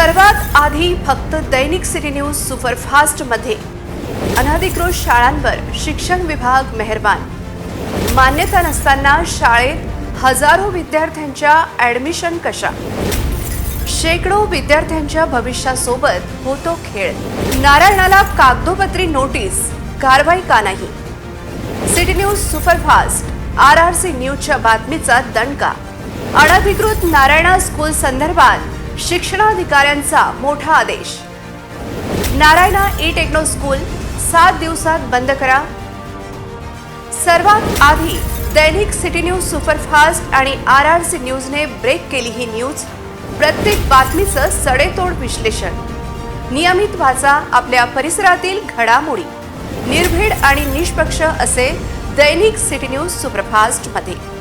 सर्वात आधी फक्त दैनिक सिटी न्यूज सुपरफास्टमध्ये अनधिकृत शाळांवर शिक्षण विभाग मेहरबान. मान्यता नसताना शाळेत हजारो विद्यार्थ्यांच्या ॲडमिशन कशा. शेकडो विद्यार्थ्यांच्या भविष्यासोबत होतो खेळ. नारायणाला कागदोपत्री नोटीस कारवाई का नाही? City news superfast R R C न्यूजच्या बातमीचा दणका. अनधिकृत नारायणा स्कूल संदर्भात शिक्षणाधिकाऱ्यांचा मोठा आदेश. नारायणा ई टेक्नो स्कूल सात दिवसात बंद करा. सर्वात आधी दैनिक सिटी न्यूज सुपरफास्ट आणि आर आर सी न्यूजने ब्रेक केली ही न्यूज. प्रत्येक बातमीचं सडेतोड विश्लेषण. नियमित वाचा आपल्या परिसरातील घडामोडी. निर्भीड आणि निष्पक्ष असे दैनिक सिटी न्यूज सुपरफास्टमध्ये.